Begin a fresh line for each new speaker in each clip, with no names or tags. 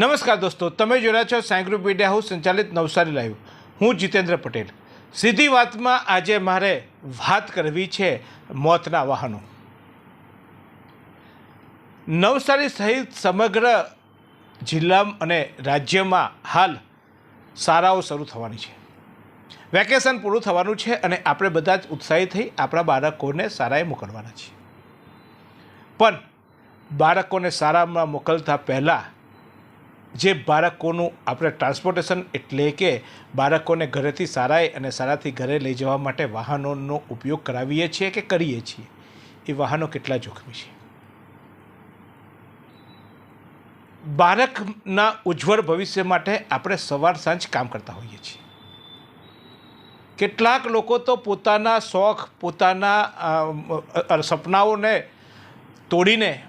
નમસ્કાર દોસ્તો, તમે જોઈ છો સાંઈ મીડિયા હાઉસ સંચાલિત નવસારી લાઈવ. હું જીતેન્દ્ર પટેલ. સીધી વાતમાં આજે મારે વાત કરવી છે મોતના વાહનો. નવસારી સહિત સમગ્ર જિલ્લા અને રાજ્યમાં હાલ શાળાઓ શરૂ થવાની છે. વેકેશન પૂરું થવાનું છે અને આપણે બધા જ ઉત્સાહિત થઈ આપણા બાળકોને શાળાએ મોકલવાના છીએ. પણ બાળકોને શાળામાં મોકલતા પહેલાં જે બાળકોનું આપણે ટ્રાન્સપોર્ટેશન એટલે કે બાળકોને ઘરેથી સારાએ અને સારાથી ઘરે લઈ જવા માટે વાહનોનો ઉપયોગ કરાવીએ છીએ કે કરીએ છીએ? એ વાહનો કેટલા જોખમી છે? બાળકના ઉજ્જવળ ભવિષ્ય માટે આપણે સવાર સાંજ કામ કરતા હોઈએ છીએ. કેટલાક લોકો તો પોતાના શોખ, પોતાના સપનાઓને તોડીને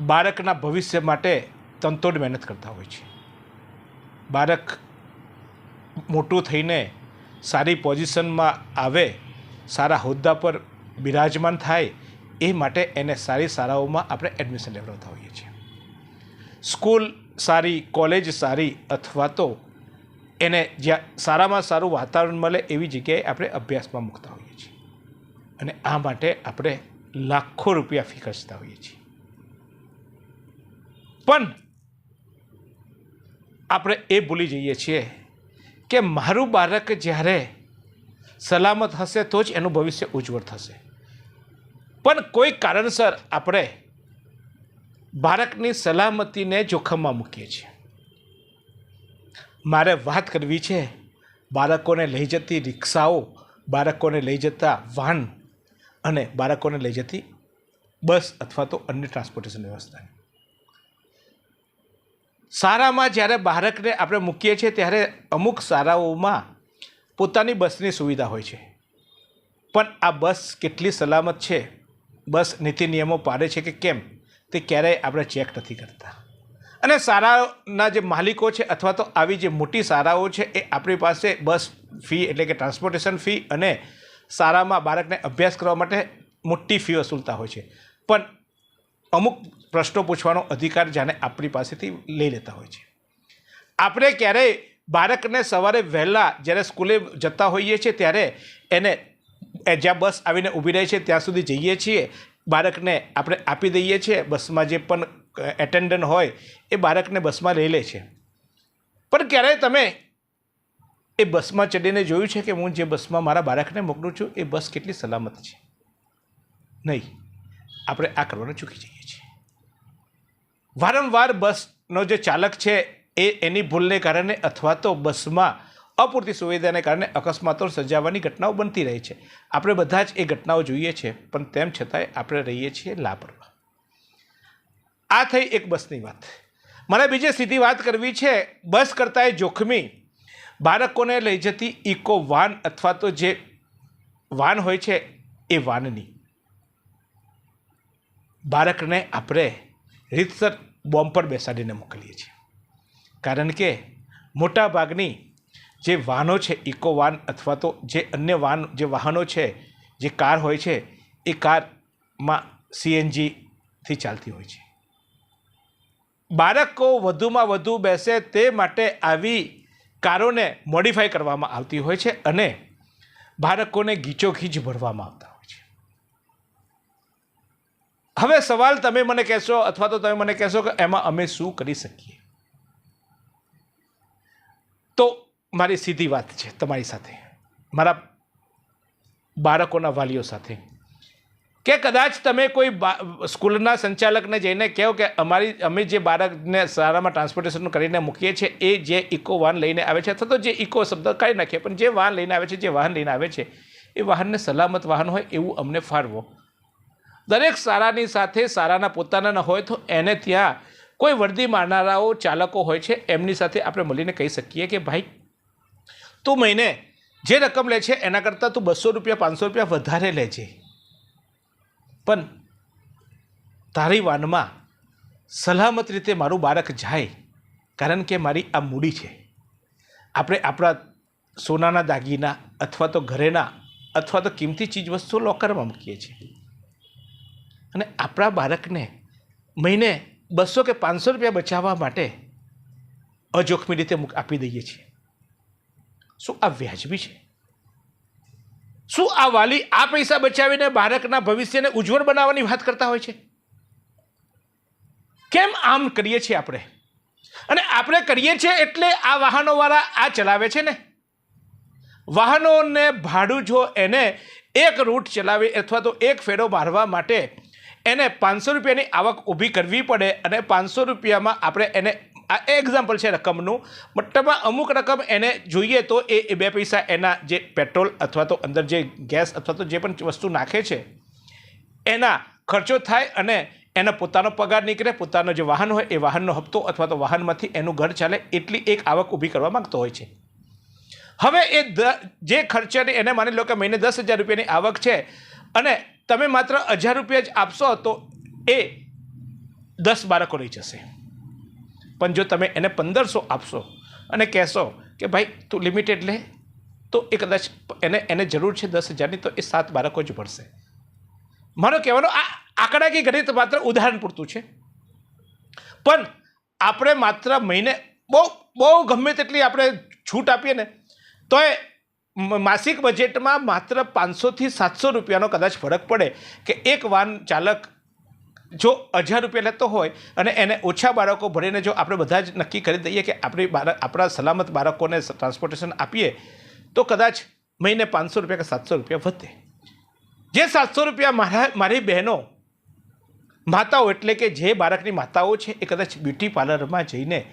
બાળકના ભવિષ્ય માટે તનતોડ મહેનત કરતા હોય છે. બાળક મોટું થઈને સારી પોઝિશનમાં આવે, સારા હોદ્દા પર બિરાજમાન થાય, એ માટે એને સારી શાળાઓમાં આપણે એડમિશન લેવડાવતા હોઈએ છીએ. સ્કૂલ સારી, કોલેજ સારી અથવા તો એને જ્યાં સારામાં સારું વાતાવરણ મળે એવી જગ્યાએ આપણે અભ્યાસમાં મૂકતા હોઈએ છીએ. અને આ માટે આપણે લાખો રૂપિયા ફી ખર્ચતા હોઈએ છીએ. પણ આપણે એ ભૂલી જઈએ છીએ કે મારું બાળક જ્યારે સલામત હશે તો જ એનું ભવિષ્ય ઉજ્જવળ થશે. પણ કોઈ કારણસર આપણે બાળકની સલામતીને જોખમમાં મૂકીએ છીએ. મારે વાત કરવી છે, બાળકોને લઈ જતી રિક્ષાઓ, બાળકોને લઈ જતા વાહન અને બાળકોને લઈ જતી બસ અથવા તો અન્ય ટ્રાન્સપોર્ટેશન વ્યવસ્થાની. શાળામાં જ્યારે બાળકને આપણે મૂકીએ છીએ ત્યારે અમુક શાળાઓમાં પોતાની બસની સુવિધા હોય છે. પણ આ બસ કેટલી સલામત છે? બસ નીતિ નિયમો પાડે છે કે કેમ? તે ક્યારેય આપણે ચેક નથી કરતા. અને શાળાના જે માલિકો છે અથવા તો આવી જે મોટી શાળાઓ છે એ આપણી પાસે બસ ફી એટલે કે ટ્રાન્સપોર્ટેશન ફી અને શાળામાં બાળકને અભ્યાસ કરવા માટે મોટી ફી વસૂલતા હોય છે. પણ અમુક પ્રશ્નો પૂછવાનો અધિકાર જાણે આપણી પાસેથી લઈ લેતા હોય છે. આપણે ક્યારેય બાળકને સવારે વહેલા જ્યારે સ્કૂલે જતા હોઈએ છીએ ત્યારે એને એ જ્યાં બસ આવીને ઊભી રહે છે ત્યાં સુધી જઈએ છીએ. બાળકને આપણે આપી દઈએ છીએ. બસમાં જે પણ એટેન્ડન્ટ હોય એ બાળકને બસમાં લઈ લે છે. પણ ક્યારેય તમે એ બસમાં ચડીને જોયું છે કે હું જે બસમાં મારા બાળકને મોકલું છું એ બસ કેટલી સલામત છે? નહીં. આપણે આ કરવાનું ચૂકી જઈએ છીએ. વારંવાર બસનો જે ચાલક છે એ એની ભૂલને કારણે અથવા તો બસમાં અપૂરતી સુવિધાને કારણે અકસ્માતો સર્જાવાની ઘટનાઓ બનતી રહી છે. આપણે બધા જ એ ઘટનાઓ જોઈએ છીએ પણ તેમ છતાંય આપણે રહીએ છીએ લાપરવાહ. આ થઈ એક બસની વાત. મને બીજી સીધી વાત કરવી છે, બસ કરતાં જોખમી બાળકોને લઈ જતી ઇકો વાન અથવા તો જે વાન હોય છે એ વાનની. બાળકને આપણે રીતસર બોમ્બ પર બેસાડીને મોકલીએ છીએ. કારણ કે મોટા ભાગની જે વાહનો છે, ઇકો વાન અથવા તો જે અન્ય વાન, જે વાહનો છે, જે કાર હોય છે, એ કારમાં સીએનજીથી ચાલતી હોય છે. બાળકો વધુમાં વધુ બેસે તે માટે આવી કારોને મોડિફાઈ કરવામાં આવતી હોય છે અને બાળકોને ગીચોખીચ ભરવામાં આવતા હવે સવાલ તમે મને કહેશો અથવા તો તમે મને કહેશો કે એમાં અમે શું કરી શકીએ? તો મારી સીધી વાત છે તમારી સાથે. મારા બાળકોના વાલીઓ સાથે. કે કદાચ તમે કોઈ સ્કૂલના સંચાલકને જઈને કહો કે અમારી, અમે જે બાળકને શાળામાં ટ્રાન્સપોર્ટેશન કરીને મૂકીએ છીએ, એ જે ઇકો વાહન લઈને આવે છે અથવા તો જે ઇકો શબ્દ કાઢી નાખીએ, પણ જે વાહન લઈને આવે છે, જે વાહન લઈને આવે છે, એ વાહનને સલામત વાહન હોય એવું અમને ફાળવો. દરેક શાળાની સાથે શાળાના પોતાના હોય તો એને ત્યાં કોઈ વર્દી મારનારાઓ, ચાલકો હોય છે, એમની સાથે આપણે મળીને કહી શકીએ કે ભાઈ, તું મહિને જે રકમ લે છે, એના કરતાં તું બસો રૂપિયા, પાંચસો રૂપિયા વધારે લેજે પણ તારી વાનમાં સલામત રીતે મારું બાળક જાય, કારણ કે મારી આ મૂડી છે. આપણે આપણા સોનાના દાગીના અથવા તો ઘરેના અથવા તો કિંમતી ચીજ વસ્તુઓ લોકરમાં મૂકીએ છીએ. અને આપણા બાળકને મહિને બસો કે પાંચસો રૂપિયા બચાવવા માટે અજોખમી રીતે આપી દઈએ છીએ. શું આ વ્યાજબી છે? શું આ વાલી આ પૈસા બચાવીને બાળકના ભવિષ્યને ઉજ્જવળ બનાવવાની વાત કરતા હોય છે? કેમ આમ કરીએ છીએ આપણે? અને આપણે કરીએ છીએ એટલે આ વાહનોવાળા આ ચલાવે છે ને? વાહનોને ભાડું જો એને એક રૂટ ચલાવી અથવા તો એક ફેરો મારવા માટે એને પાંચસો રૂપિયાની આવક ઊભી કરવી પડે અને પાંચસો રૂપિયામાં આપણે એને આ એક્ઝામ્પલ છે રકમનું. મતલબમાં અમુક રકમ એને જોઈએ તો એ બે પૈસા એના જે પેટ્રોલ અથવા તો અંદર જે ગેસ અથવા તો જે પણ વસ્તુ નાખે છે, એના ખર્ચો થાય અને એનો પોતાનો પગાર નીકળે, પોતાનો જે વાહન હોય એ વાહનનો હપ્તો અથવા તો વાહનમાંથી એનું ઘર ચાલે એટલી એક આવક ઊભી કરવા માંગતો હોય છે. હવે એ જે ખર્ચાની એને માની લો કે મહિને દસ હજાર રૂપિયાની આવક છે અને તમે માત્ર હજાર રૂપિયા જ આપશો તો એ દસ બાળકો લઈ જશે. પણ જો તમે એને પંદરસો આપશો અને કહેશો કે ભાઈ તું લિમિટેડ લે, તો એ કદાચ એને એને જરૂર છે દસ હજારની, તો એ સાત બાળકો જ ભરશે મારો કહેવાનો આ આંકડાકી ગણિત માત્ર ઉદાહરણ પૂરતું છે. પણ આપણે માત્ર મહિને બહુ બહુ ગમે તેટલી આપણે છૂટ આપીએ ને તોય માસિક બજેટમાં માત્ર પાંચસોથી સાતસો રૂપિયાનો કદાચ ફરક પડે કે એક વાહન ચાલક જો હજાર રૂપિયા લેતો હોય અને એને ઓછા બાળકો ભરીને જો આપણે બધા જ નક્કી કરી દઈએ કે આપણી બાળક આપણા સલામત બાળકોને ટ્રાન્સપોર્ટેશન આપીએ, તો કદાચ મહિને પાંચસો રૂપિયા કે સાતસો રૂપિયા વધે. જે સાતસો રૂપિયા મારા, મારી બહેનો, માતાઓ એટલે કે જે બાળકની માતાઓ છે, એ કદાચ બ્યુટી પાર્લરમાં જઈને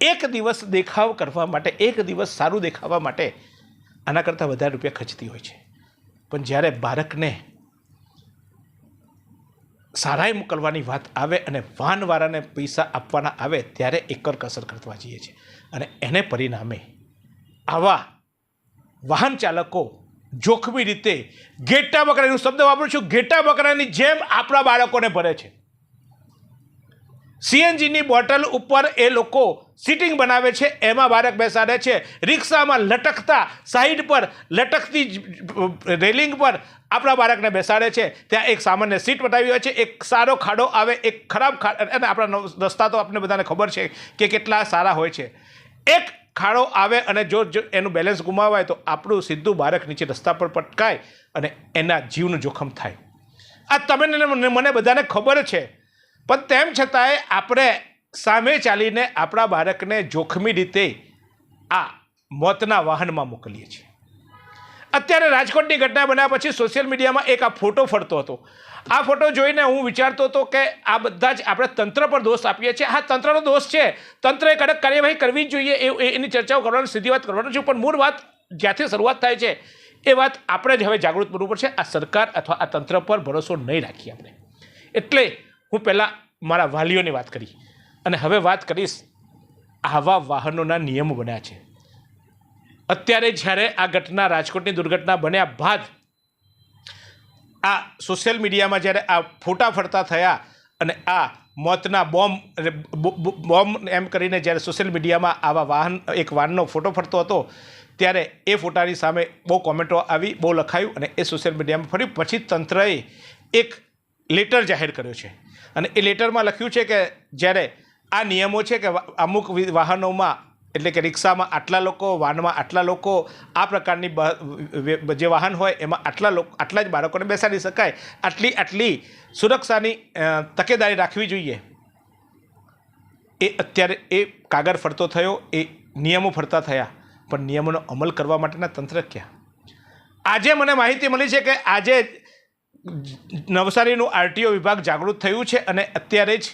એક દિવસ દેખાવ કરવા માટે, એક દિવસ સારું દેખાવા માટે આના કરતાં વધારે રૂપિયા ખર્ચતી હોય છે. પણ જ્યારે બાળકને સારાઈ મોકલવાની વાત આવે અને વાહનવાળાને પૈસા આપવાના આવે, ત્યારે એકર કસર કરવા જઈએ છીએ. અને એને પરિણામે આવા વાહન ચાલકો જોખમી રીતે ઘેટા બકરાનું શબ્દ વાપરું છું. ઘેટા બકરાની જેમ આપણા બાળકોને ભરે છે. સીએનજીની બોટલ ઉપર એ લોકો સીટિંગ બનાવે છે, એમાં બાળક બેસાડે છે. રિક્ષામાં લટકતા સાઈડ પર, લટકતી રેલિંગ પર આપણા બાળકને બેસાડે છે. ત્યાં એક સામાન્ય સીટ બતાવી હોય છે. એક સારો ખાડો આવે, એક ખરાબ ખાડો અને આપણા રસ્તા તો આપણને બધાને ખબર છે કે કેટલા સારા હોય છે. એક ખાડો આવે અને જો એનું બેલેન્સ ગુમાવાય તો આપણું સીધું બાળક નીચે રસ્તા પર પટકાય અને એના જીવનું જોખમ થાય. આ તમે મને બધાને ખબર છે પણ તેમ છતાંય આપણે સામે ચાલીને આપણા બાળકને જોખમી રીતે આ મોતના વાહનમાં મોકલીએ છીએ. અત્યારે રાજકોટની ઘટના બન્યા પછી સોશિયલ મીડિયામાં એક આ ફોટો ફરતો હતો. આ ફોટો જોઈને હું વિચારતો હતો કે આ બધા જ આપણે તંત્ર પર દોષ આપીએ છીએ. હા, તંત્રનો દોષ છે. તંત્રએ કડક કાર્યવાહી કરવી જ જોઈએ એ એની ચર્ચાઓ કરવાની, સીધી વાત કરવાનું છે. પણ મૂળ વાત જ્યાંથી શરૂઆત થાય છે, એ વાત આપણે જ હવે જાગૃત બનવું પડશે. આ સરકાર અથવા આ તંત્ર પર ભરોસો નહીં રાખીએ આપણે. એટલે હું પહેલાં મારા વાલીઓની વાત કરી અને હવે વાત કરીશ આવા વાહનોના નિયમો બન્યા છે. અત્યારે જ્યારે આ ઘટના રાજકોટની દુર્ઘટના બન્યા બાદ આ સોશિયલ મીડિયામાં જ્યારે આ ફોટા ફરતા થયા અને આ મોતના બોમ્બ બોમ્બ એમ કરીને જ્યારે સોશિયલ મીડિયામાં આવા વાહન, એક વાહનનો ફોટો ફરતો હતો, ત્યારે એ ફોટાની સામે બહુ કોમેન્ટો આવી, બહુ લખાયું અને એ સોશિયલ મીડિયામાં ફરી પછી તંત્રએ એક લેટર જાહેર કર્યો છે. અને એ લેટરમાં લખ્યું છે કે જ્યારે આ નિયમો છે કે અમુક વાહનોમાં, એટલે કે રિક્ષામાં આટલા લોકો વાહનમાં આટલા લોકો, આ પ્રકારની જે વાહન હોય એમાં આટલા લોકો, આટલા જ બાળકોને બેસાડી શકાય. આટલી આટલી સુરક્ષાની તકેદારી રાખવી જોઈએ. એ અત્યારે એ કાગળ ફરતો થયો, એ નિયમો ફરતા થયા, પણ નિયમોનો અમલ કરવા માટેના તંત્ર ક્યાં? આજે મને માહિતી મળી છે કે આજે નવસારીનું આરટીઓ વિભાગ જાગૃત થયું છે અને અત્યારે જ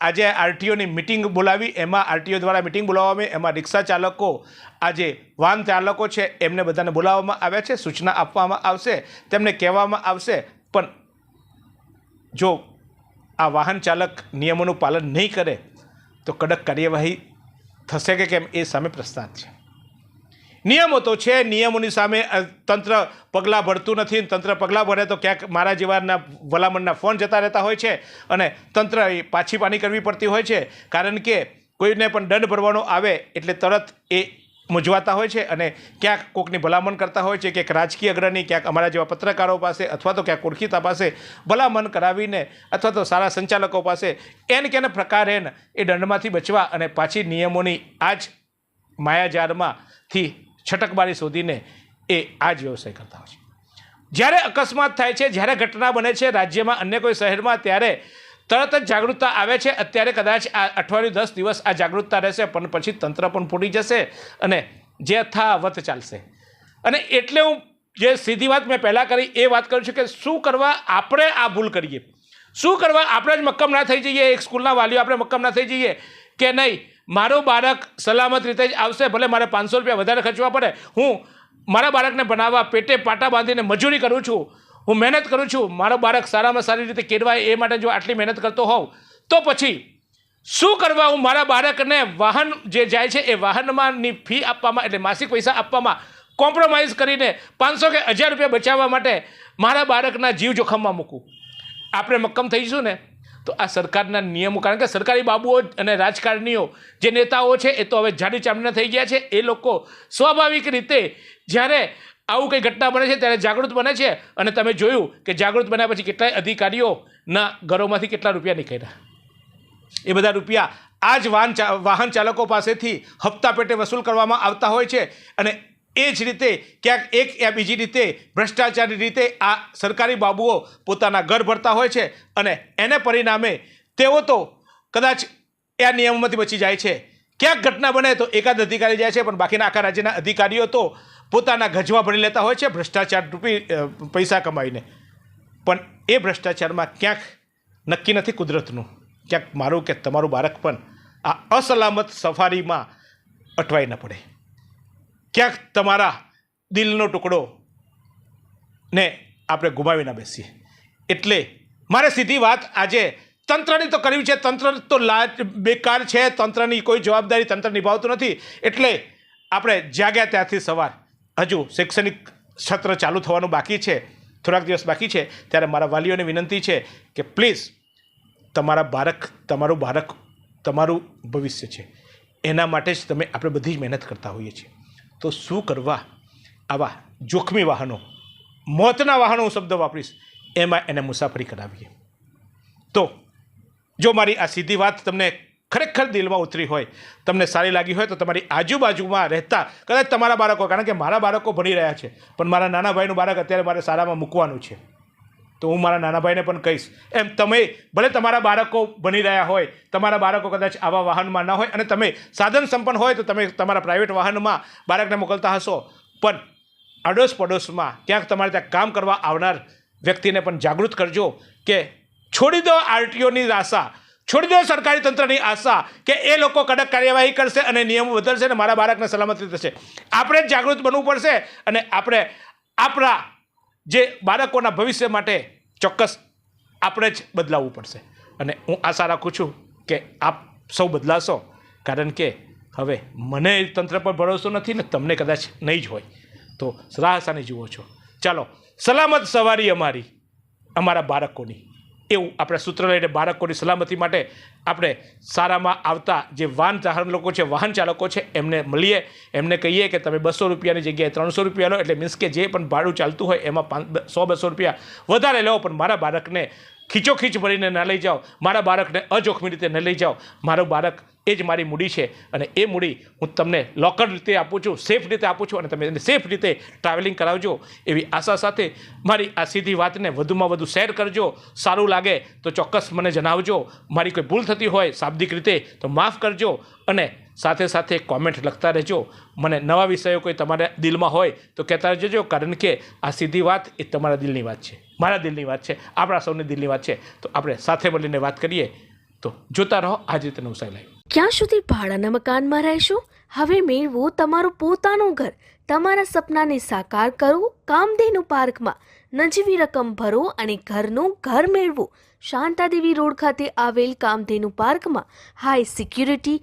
આજે આરટીઓની મિટિંગ બોલાવી. એમાં આરટીઓ દ્વારા મિટિંગ બોલાવવામાં એમાં રિક્ષા ચાલકો, આજે વાહન ચાલકો છે, એમને બધાને બોલાવવામાં આવ્યા છે, સૂચના આપવામાં આવશે, તેમને કહેવામાં આવશે. પણ જો આ વાહન ચાલક નિયમોનું પાલન નહીં કરે, તો કડક કાર્યવાહી થશે કે કેમ એ સામે પ્રસ્તાવ છે. નિયમો તો છે, નિયમોની સામે તંત્ર પગલાં ભરતું નથી તંત્ર પગલાં ભરે તો ક્યાંક મારા જેવાના ભલામણના ફોન જતા રહેતા હોય છે અને તંત્ર એ પાછી પાની કરવી પડતી હોય છે. કારણ કે કોઈને પણ દંડ ભરવાનો આવે એટલે તરત એ મૂંઝવાતા હોય છે અને ક્યાંક કોકની ભલામણ કરતા હોય છે, ક્યાંક રાજકીય અગ્રણી, ક્યાંક અમારા જેવા પત્રકારો પાસે અથવા તો ક્યાંક ઓળખીતા પાસે ભલામણ કરાવીને અથવા તો સારા સંચાલકો પાસે એને કેને પ્રકારે એ દંડમાંથી બચવા અને પાછી નિયમોની આ જ માયાજાળમાંથી છટકબારી શોધીને એ આ જ વ્યવસાય કરતા હોય છે. જ્યારે અકસ્માત થાય છે, જ્યારે ઘટના બને છે, રાજ્યમાં અન્ય કોઈ શહેરમાં, ત્યારે તરત જ જાગૃતતા આવે છે. અત્યારે કદાચ આ અઠવાડિયું દસ દિવસ આ જાગૃતતા રહેશે, પણ પછી તંત્ર પણ ફૂટી જશે અને જે અથાવત ચાલશે. અને એટલે હું જે સીધી વાત મેં પહેલાં કરી, એ વાત કરું છું કે શું કરવા આપણે આ ભૂલ કરીએ? શું કરવા આપણે જ મક્કમ ના થઈ જઈએ? એક સ્કૂલના વાલીઓ આપણે મક્કમ ના થઈ જઈએ? કે નહીં? મારું બાળક સલામત રીતે જ આવશે, ભલે મારે પાંચસો રૂપિયા વધારે ખર્ચવા પડે. હું મારા બાળકને બનાવવા પેટે પાટા બાંધીને મજૂરી કરું છું, હું મહેનત કરું છું, મારો બાળક સારામાં સારી રીતે કેળવાય એ માટે જો આટલી મહેનત કરતો હોઉં, તો પછી શું કરવા હું મારા બાળકને વાહન જે જાય છે એ વાહનમાંની ફી આપવામાં, એટલે માસિક પૈસા આપવામાં કોમ્પ્રોમાઇઝ કરીને પાંચસો કે હજાર રૂપિયા બચાવવા માટે મારા બાળકના જીવ જોખમમાં મૂકું. આપણે મક્કમ થઈશું ને? તો આ સરકારના નિયમો, કારણ કે સરકારી બાબુઓ અને રાજકારણીઓ જે નેતાઓ છે એ તો હવે જાડી ચામડીના થઈ ગયા છે. એ લોકો સ્વાભાવિક રીતે જ્યારે આવું કંઈ ઘટના બને છે ત્યારે જાગૃત બને છે. અને તમે જોયું કે જાગૃત બન્યા પછી કેટલાય અધિકારીઓના ઘરોમાંથી કેટલા રૂપિયા નીકળ્યા. એ બધા રૂપિયા આ જ વાહન વાહન ચાલકો પાસેથી હપ્તા પેટે વસૂલ કરવામાં આવતા હોય છે. અને એ જ રીતે ક્યાંક એક યા બીજી રીતે ભ્રષ્ટાચારની રીતે આ સરકારી બાબુઓ પોતાના ઘર ભરતા હોય છે અને એને પરિણામે તેઓ તો કદાચ આ નિયમોમાંથી બચી જાય છે. ક્યાંક ઘટના બને તો એકાદ અધિકારી જાય છે, પણ બાકીના આખા રાજ્યના અધિકારીઓ તો પોતાના ગજવા ભરી લેતા હોય છે ભ્રષ્ટાચાર રૂપી પૈસા કમાઈને. પણ એ ભ્રષ્ટાચારમાં ક્યાંક નક્કી નથી કુદરતનું. ક્યાંક મારું કે તમારું બાળક પણ આ અસલામત સફારીમાં અટવાઈ ન પડે. ક્યાંક તમારા દિલનો ટુકડો ને આપણે ગુમાવી ના બેસીએ. એટલે મારે સીધી વાત આજે તંત્રની તો કરવી છે, તંત્ર તો લાજ બેકાર છે, તંત્રની કોઈ જવાબદારી તંત્ર નિભાવતું નથી. એટલે આપણે જાગ્યા ત્યાંથી સવાર. હજુ શૈક્ષણિક સત્ર ચાલુ થવાનું બાકી છે, થોડાક દિવસ બાકી છે, ત્યારે મારા વાલીઓને વિનંતી છે કે પ્લીઝ તમારા બાળક, તમારું બાળક, તમારું ભવિષ્ય છે. એના માટે જ તમે આપણે બધી જ મહેનત કરતા હોઈએ છીએ. તો શું કરવા? આવા જોખમી વાહનો, મોતના વાહનો હું શબ્દ વાપરીશ, એમાં એને મુસાફરી કરાવીએ. તો જો મારી આ સીધી વાત તમને ખરેખર દિલમાં ઉતરી હોય, તમને સારી લાગી હોય, તો તમારી આજુબાજુમાં રહેતા, કદાચ તમારા બાળકો, કારણ કે મારા બાળકો ભણી રહ્યા છે, પણ મારા નાના ભાઈનું બાળક અત્યારે મારે શાળામાં મૂકવાનું છે. તો હું મારા નાના ભાઈને પણ કહીશ. એમ તમે ભલે તમારા બાળકો બની રહ્યા હોય, તમારા બાળકો કદાચ આવા વાહનમાં ના હોય અને તમે સાધન સંપન્ન હોય તો તમે તમારા પ્રાઇવેટ વાહનમાં બાળકને મોકલતા હશો. પણ અડોશ પડોશમાં ક્યાંક તમારે ત્યાં કામ કરવા આવનાર વ્યક્તિને પણ જાગૃત કરજો કે છોડી દો આરટીઓની આશા, છોડી દો સરકારી તંત્રની આશા કે એ લોકો કડક કાર્યવાહી કરશે અને નિયમો બદલશે અને મારા બાળકને સલામતી થશે. આપણે જાગૃત બનવું પડશે અને આપણે આપણા જે બાળકોના ભવિષ્ય માટે ચોક્કસ આપણે જ બદલાવવું પડશે. અને હું આશા રાખું છું કે આપ સૌ બદલાશો, કારણ કે હવે મને તંત્ર પર ભરોસો નથી ને તમને કદાચ નહીં જ હોય. તો રાહસાની જુઓ છો. ચાલો, સલામત સવારી અમારી, અમારા બાળકોની. એવું આપણે સૂત્ર લઈને બાળકોની સલામતી માટે આપણે સારામાં આવતા જે વાહન ચાહન લોકો છે, વાહન ચાલકો છે, એમને મળીએ. એમને કહીએ કે તમે બસો રૂપિયાની જગ્યાએ ત્રણસો રૂપિયા લો, એટલે મીન્સ કે જે પણ ભાડું ચાલતું હોય એમાં પાંચ સો બસો રૂપિયા વધારે લો. પણ મારા બાળકને ખીચોખીચ ભરીને ન લઈ જાઓ. મારા બાળકને અજોખમી રીતે ન લઈ જાઓ. મારું બાળક એ જ મારી મૂડી છે અને એ મૂડી હું તમને લોકર રીતે આપું છું સેફ રીતે આપું છું અને તમે એને સેફ રીતે ટ્રાવેલિંગ કરાવજો. એવી આશા સાથે મારી આ સીધી વાતને વધુમાં વધુ શેર કરજો. સારું લાગે તો ચોક્કસ મને જણાવજો. મારી કોઈ ભૂલ થતી હોય શાબ્દિક રીતે તો માફ કરજો અને સાથે સાથે કોમેન્ટ લખતા રહેજો. મને નવા વિષયો કોઈ તમારા દિલમાં હોય તો કહેતા રહેજો કારણ કે આ સીધી વાત એ તમારા દિલની વાત છે. મારા દિલની વાત છે. આપણા સૌની દિલની વાત છે. તો આપણે સાથે મળીને વાત કરીએ. તો જોતા રહો આજે રીતે નવસારી લાઈવ
ક્યાં સુધી ભાડાના મકાનમાં રહેશો? હવે મેળવો તમારું પોતાનું ઘર. તમારા સપનાને સાકાર કરો, કામધેનુ પાર્કમાં. નજીવી રકમ ભરો અને ઘરનું ઘર મેળવો. શાંતાદેવી રોડ ખાતે આવેલ કામધેનુ પાર્કમાં high security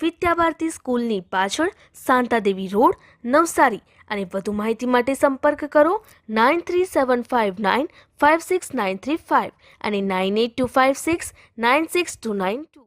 વિદ્યાભારતી સ્કૂલની પાછળ શાંતાદેવી રોડ, નવસારી. અને વધુ માહિતી માટે સંપર્ક કરો nine three seven five nine five six nine three five અને nine eight two five six nine six two nine two